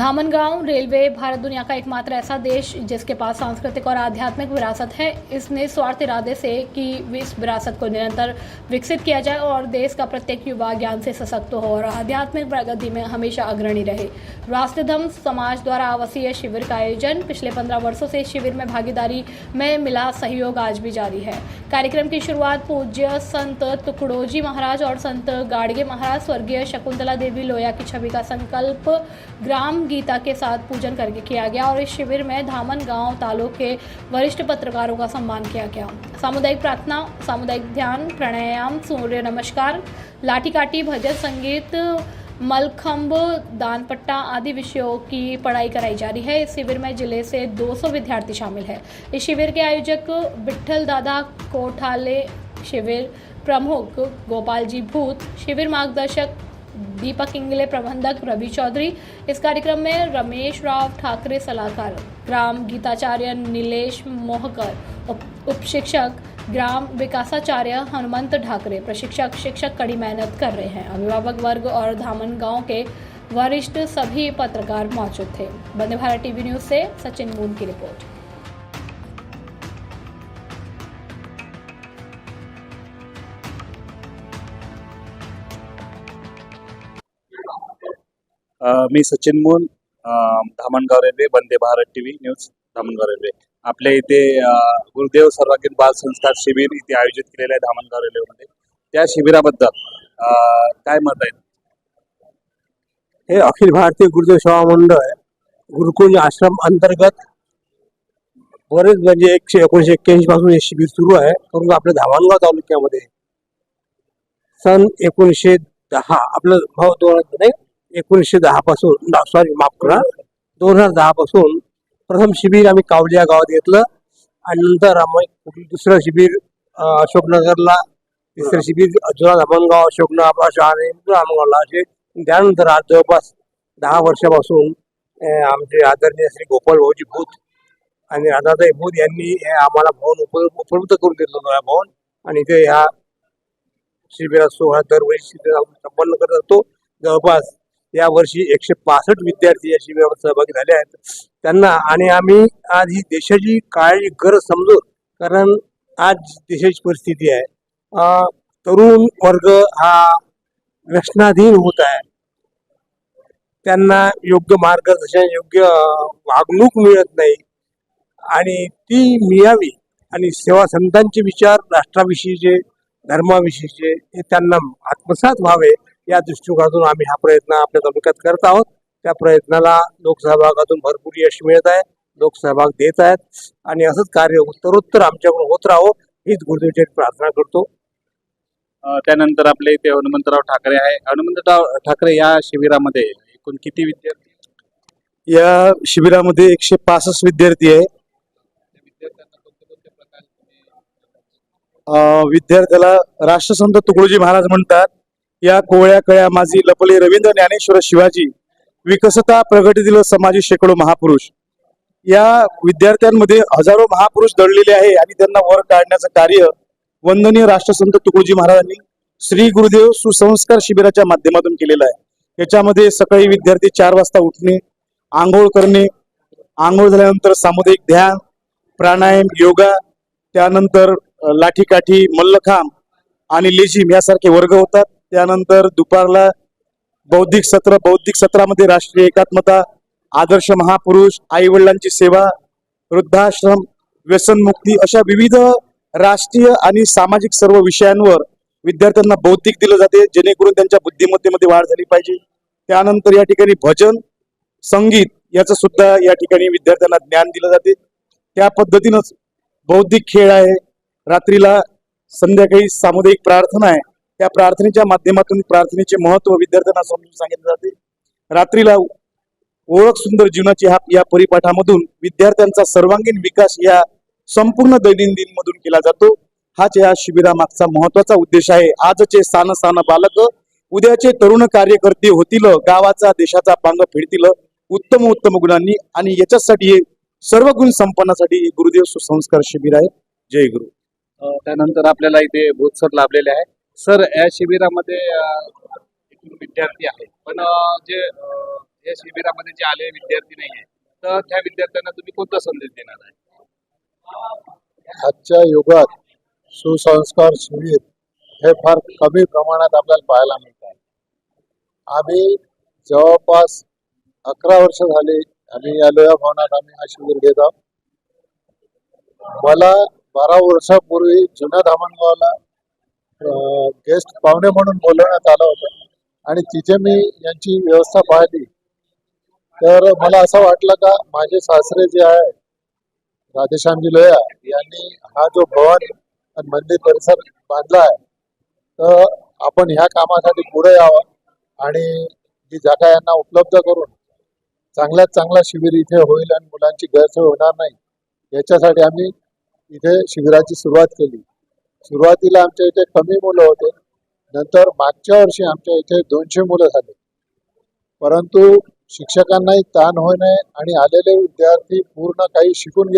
Dhamangaon railway, Bharat दुनिया का एकमात्र ऐसा देश जिसके पास सांस्कृतिक और आध्यात्मिक विरासत है। इसने स्वार्थ इरादे से कि इस विरासत को निरंतर विकसित किया जाए और देश का प्रत्येक युवा ज्ञान से सशक्त हो और आध्यात्मिक प्रगति में हमेशा अग्रणी रहे। राष्ट्रधम समाज द्वारा आवासीय शिविर का आयोजन पिछले पंद्रह वर्षों से शिविर में भागीदारी में मिला सहयोग आज भी जारी है। कार्यक्रम की शुरुआत पूज्य संत तुकडोजी महाराज और संत गाड़गे महाराज, स्वर्गीय शकुंतला देवी लोया की छवि का संकल्प ग्राम गीता के साथ पूजन करके किया गया और इस शिविर में धामन गाँव तालुक के वरिष्ठ पत्रकारों का सम्मान किया गया। सामुदायिक प्रार्थना, सामुदायिक ध्यान, प्राणायाम, सूर्य नमस्कार लाठी काठी भजन संगीत मलखम्ब दानपट्टा आदि विषयों की पढ़ाई कराई जा रही है। इस शिविर में ज़िले से 200 विद्यार्थी शामिल है। इस शिविर के आयोजक विठल दादा कोठाले शिविर प्रमुख गोपाल जी भूत, शिविर मार्गदर्शक दीपक इंगले, प्रबंधक रवि चौधरी। इस कार्यक्रम में रमेश राव ठाकरे सलाहकार, ग्राम गीताचार्य नीलेश मोहकर, उप उप शिक्षक ग्राम विकासाचार्य हनुमंत ठाकरे। प्रशिक्षक, शिक्षक कड़ी मेहनत कर रहे हैं। अभिभावक वर्ग और धामन गाँव के वरिष्ठ सभी पत्रकार मौजूद थे। वंदे भारत टीवी न्यूज़ से सचिन मून की रिपोर्ट। मी सचिन मोल Dhamangaon railway Vande Bharat TV news Dhamangaon railway. आपल्या इथे गुरुदेव सर्वांगीण बाल संस्कार शिबिर इथे आयोजित केलेलं आहे धामणगाव रेल्वेमध्ये. त्या शिबिराबद्दल काय मत आहे? हे अखिल भारतीय गुरुदेव सेवा मंडळ गुरुकुंज आश्रम अंतर्गत बरेच म्हणजे एकशे एकोणीशे एक्क्याऐंशी पासून हे शिबिर सुरू आहे. परंतु आपल्या धामणगाव तालुक्यामध्ये सन एकोणीसशे दहा आपलं भाव दोन नाही एकोणीसशे दहा पासून सॉरी माफ करा. दोन हजार दहा पासून प्रथम शिबिर आम्ही कावली या गावात घेतलं. आणि नंतर आम्ही दुसरं शिबिर अशोकनगरला तिसरं शिबिर जुना धामणगाव अशोकनगर शहाणे असे. त्यानंतर आज जवळपास दहा वर्षापासून आमचे आदरणीय श्री गोपाल भाऊजी भूत आणि राधाताई भूत यांनी हे आम्हाला भवन उपलब्ध करून दिलं हा भवन. आणि ते ह्या शिबिरात सोहळा दरवर्षी आम्ही संपन्न करत असतो. जवळपास या वर्षी एकशे पासष्ट विद्यार्थी या शिबिरावर सहभागी झाले आहेत. त्यांना आणि आम्ही आज ही देशाची काळजी गरज समजू कारण आज देशाची परिस्थिती आहे. तरुण वर्ग हा व्यसनाधीन होत आहे. त्यांना योग्य मार्गदर्शन योग्य वागणूक मिळत नाही आणि ती मिळावी आणि सेवा संतांचे विचार राष्ट्राविषयीचे धर्माविषयीचे हे त्यांना आत्मसात व्हावे. या दृष्टिकोनातून आम्ही हा प्रयत्न आपल्या तालुक्यात करत आहोत. त्या प्रयत्नाला लोकसहभागातून भरपूर यश मिळत आहे लोकसहभाग देत आहेत आणि असंच कार्य उत्तरोत्तर आमच्याकडून होत राहो हीच गुरुदेवची प्रार्थना करतो. त्यानंतर आपल्या इथे हनुमंतराव ठाकरे आहे. हनुमंतराव ठाकरे या शिबिरामध्ये एकूण किती विद्यार्थी या शिबिरामध्ये एकशे पासष्ट विद्यार्थी आहे. अं, विद्यार्थ्याला राष्ट्रसंत तुकडोजी महाराज म्हणतात. या कोवळ्या कळ्या माझी लपले रवींद्र ज्ञानेश्वर शिवाजी विकसता प्रगटीतील समाजी शेकडो महापुरुष. या विद्यार्थ्यांमध्ये हजारो महापुरुष दडलेले आहे आणि त्यांना वर काढण्याचं कार्य वंदनीय राष्ट्रसंत तुकडोजी महाराजांनी श्री गुरुदेव सुसंस्कार शिबिराच्या माध्यमातून केलेलं आहे. याच्यामध्ये सकाळी विद्यार्थी चार वाजता उठणे आंघोळ करणे आंघोळ झाल्यानंतर सामुदायिक ध्यान प्राणायाम योगा त्यानंतर लाठीकाठी मल्लखांब आणि लेझिम यासारखे वर्ग होतात. त्यानंतर दुपारला बौद्धिक सत्र बौद्धिक सत्रामध्ये राष्ट्रीय एकात्मता आदर्श महापुरुष आई वडिलांची सेवा वृद्धाश्रम व्यसनमुक्ती अशा विविध राष्ट्रीय आणि सामाजिक सर्व विषयांवर विद्यार्थ्यांना बौद्धिक दिलं जाते जेणेकरून त्यांच्या बुद्धिमत्तेमध्ये वाढ झाली पाहिजे. त्यानंतर या ठिकाणी भजन संगीत याचं सुद्धा या ठिकाणी विद्यार्थ्यांना ज्ञान दिलं जाते. त्या पद्धतीनंच बौद्धिक खेळ आहे. रात्रीला संध्याकाळी सामुदायिक प्रार्थना आहे. त्या प्रार्थनेच्या माध्यमातून प्रार्थनेचे महत्त्व विद्यार्थ्यांना समजून सांगितले जाते. रात्रीला ओळख सुंदर जीवनाची हा या परिपाठामधून विद्यार्थ्यांचा सर्वांगीण विकास या संपूर्ण दैनंदिन मधून केला जातो. हाच या शिबिरामागचा महत्त्वाचा उद्देश आहे. आजचे सान सान बालक उद्याचे तरुण कार्यकर्ते होतील गावाचा देशाचा पांग फेडतील उत्तम उत्तम गुणांनी आणि याच्यासाठी सर्व गुण संपन्नासाठी हे गुरुदेव सुसंस्कार शिबिर आहे. जय गुरु. त्यानंतर आपल्याला इथे भूतसर लाभलेले आहे. सर या शिबिरामध्ये विद्यार्थी आहेत. पण जे या शिबिरामध्ये जे आले विद्यार्थी नाही आहे तर त्या विद्यार्थ्यांना तुम्ही कोणता संदेश देणार आहे? आजच्या युगात सुसंस्कार शिबिर हे फार कमी प्रमाणात आपल्याला पाहायला मिळतात आम्ही जवळपास अकरा वर्ष झाली आम्ही या लोया भवनात आम्ही हा शिबिर घेत आहोत. मला बारा वर्षापूर्वी जुन्या धामणगावला गेस्ट पाहुणे म्हणून बोलवण्यात आलं होतं. आणि तिथे मी यांची व्यवस्था पाहिली. तर मला असं वाटलं का माझे सासरे जे आहे राधेश्यामजी लोया यांनी हा जो भवन आणि मंदिर परिसर बांधला आहे तर आपण ह्या कामासाठी पुढे यावं आणि ही जागा यांना उपलब्ध करून चांगल्यात चांगला शिबिर इथे होईल आणि मुलांची गैरसोय होणार नाही याच्यासाठी आम्ही इथे शिबिराची सुरुवात केली. सुरुवातीला आमच्या इथे कमी मुलं होते. नंतर मागच्या वर्षी आमच्या इथे दोनशे मुलं झाले. परंतु शिक्षकांनाही ताण होऊ नये आणि आलेले विद्यार्थी पूर्ण काही शिकून